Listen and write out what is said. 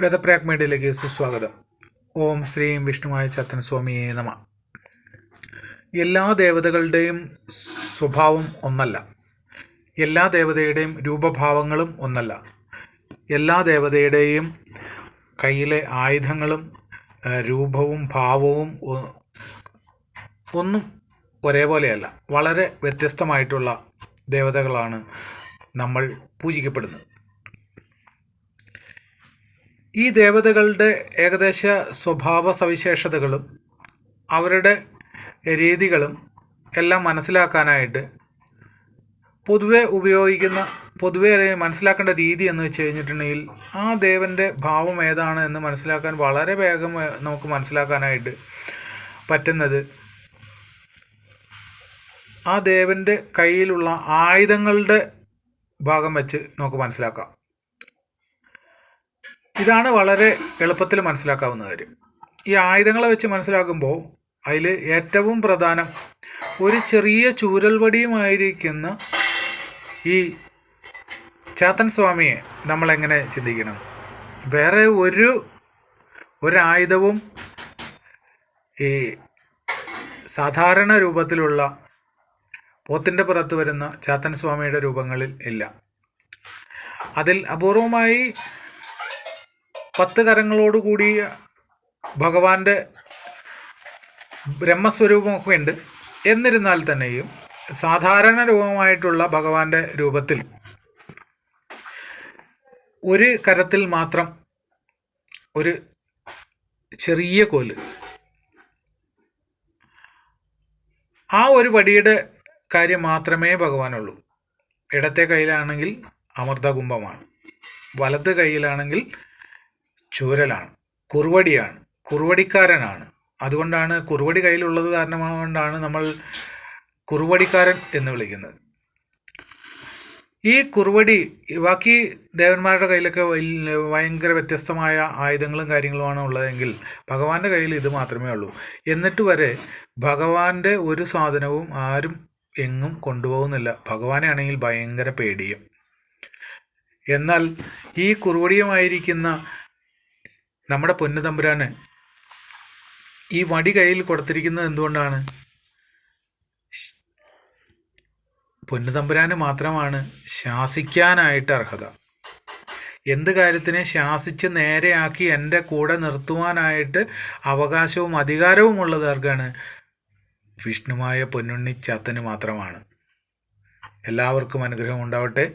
വേദപ്രയാഗ് മീഡിയയിലേക്ക് സുസ്വാഗതം. ഓം ശ്രീം വിഷ്ണുവായ ചത്തൻ സ്വാമിയെ നമ. എല്ലാ ദേവതകളുടെയും സ്വഭാവം ഒന്നല്ല. എല്ലാ ദേവതയുടെയും രൂപഭാവങ്ങളും ഒന്നല്ല. എല്ലാ ദേവതയുടെയും കയ്യിലെ ആയുധങ്ങളും രൂപവും ഭാവവും ഒന്നും ഒരേപോലെയല്ല. വളരെ വ്യത്യസ്തമായിട്ടുള്ള ദേവതകളാണ് നമ്മൾ പൂജിക്കപ്പെടുന്നത്. ഈ ദേവതകളുടെ ഏകദേശ സ്വഭാവ സവിശേഷതകളും അവരുടെ രീതികളും എല്ലാം മനസ്സിലാക്കാനായിട്ട് പൊതുവെ ഉപയോഗിക്കുന്ന പൊതുവെ മനസ്സിലാക്കേണ്ട രീതി എന്ന് വെച്ച് കഴിഞ്ഞിട്ടുണ്ടെങ്കിൽ ആ ദേവന്റെ ഭാവം ഏതാണ് എന്ന് മനസ്സിലാക്കാൻ വളരെ വേഗം നമുക്ക് മനസ്സിലാക്കാനായിട്ട് പറ്റുന്നത് ആ ദേവന്റെ കയ്യിലുള്ള ആയുധങ്ങളുടെ ഭാഗം വെച്ച് നമുക്ക് മനസ്സിലാക്കാം. ഇതാണ് വളരെ എളുപ്പത്തിൽ മനസ്സിലാക്കാവുന്ന കാര്യം. ഈ ആയുധങ്ങളെ വെച്ച് മനസ്സിലാക്കുമ്പോൾ അതിൽ ഏറ്റവും പ്രധാനം ഒരു ചെറിയ ചൂരൽവടിയുമായിരിക്കുന്ന ഈ ചാത്തൻ സ്വാമിയെ നമ്മളെങ്ങനെ ചിന്തിക്കണം? വേറെ ഒരു ഒരായുധവും ഈ സാധാരണ രൂപത്തിലുള്ള പോത്തിന്റെ പുറത്ത് വരുന്ന ചാത്തൻ സ്വാമിയുടെ രൂപങ്ങളിൽ ഇല്ല. അതിൽ അപൂർവമായി പത്ത് കരങ്ങളോട് കൂടി ഭഗവാന്റെ ബ്രഹ്മസ്വരൂപമൊക്കെ ഉണ്ട് എന്നിരുന്നാൽ തന്നെയും സാധാരണ രൂപമായിട്ടുള്ള ഭഗവാന്റെ രൂപത്തിൽ ഒരു കരത്തിൽ മാത്രം ഒരു ചെറിയ കോൽ. ആ ഒരു വടിയുടെ കാര്യം മാത്രമേ ഭഗവാനുള്ളൂ. ഇടത്തെ കയ്യിലാണെങ്കിൽ അമൃതകുംഭമാണ്. വലത് കയ്യിലാണെങ്കിൽ ചൂരലാണ്. കുറുവടിയാണ്. കുറുവടിക്കാരനാണ്. അതുകൊണ്ടാണ് കുറുവടി കയ്യിലുള്ളത് കാരണമാകൊണ്ടാണ് നമ്മൾ കുറുവടിക്കാരൻ എന്ന് വിളിക്കുന്നത്. ഈ കുറുവടി ബാക്കി ദേവന്മാരുടെ കയ്യിലൊക്കെ ഭയങ്കര വ്യത്യസ്തമായ ആയുധങ്ങളും കാര്യങ്ങളുമാണ് ഉള്ളതെങ്കിൽ ഭഗവാന്റെ കയ്യിൽ ഇത് മാത്രമേ ഉള്ളൂ. എന്നിട്ട് വരെ ഭഗവാന്റെ ഒരു സാധനവും ആരും എങ്ങും കൊണ്ടുപോകുന്നില്ല. ഭഗവാനെ ആണെങ്കിൽ ഭയങ്കര പേടിയും. എന്നാൽ ഈ കുറുവടിയുമായിരിക്കുന്ന നമ്മുടെ പൊന്നുതമ്പുരാന് ഈ വടി കയ്യിൽ കൊടുത്തിരിക്കുന്നത് എന്തുകൊണ്ടാണ്? പൊന്നുതമ്പുരാന് മാത്രമാണ് ശാസിക്കാനായിട്ട് അർഹത. എന്ത് കാര്യത്തിനെ ശാസിച്ച് നേരെയാക്കി എന്റെ കൂടെ നിർത്തുവാനായിട്ട് അവകാശവും അധികാരവും ഉള്ളത് ആർക്കാണ്? വിഷ്ണുമായ പൊന്നുണ്ണി ചത്തന് മാത്രമാണ്. എല്ലാവർക്കും അനുഗ്രഹം ഉണ്ടാവട്ടെ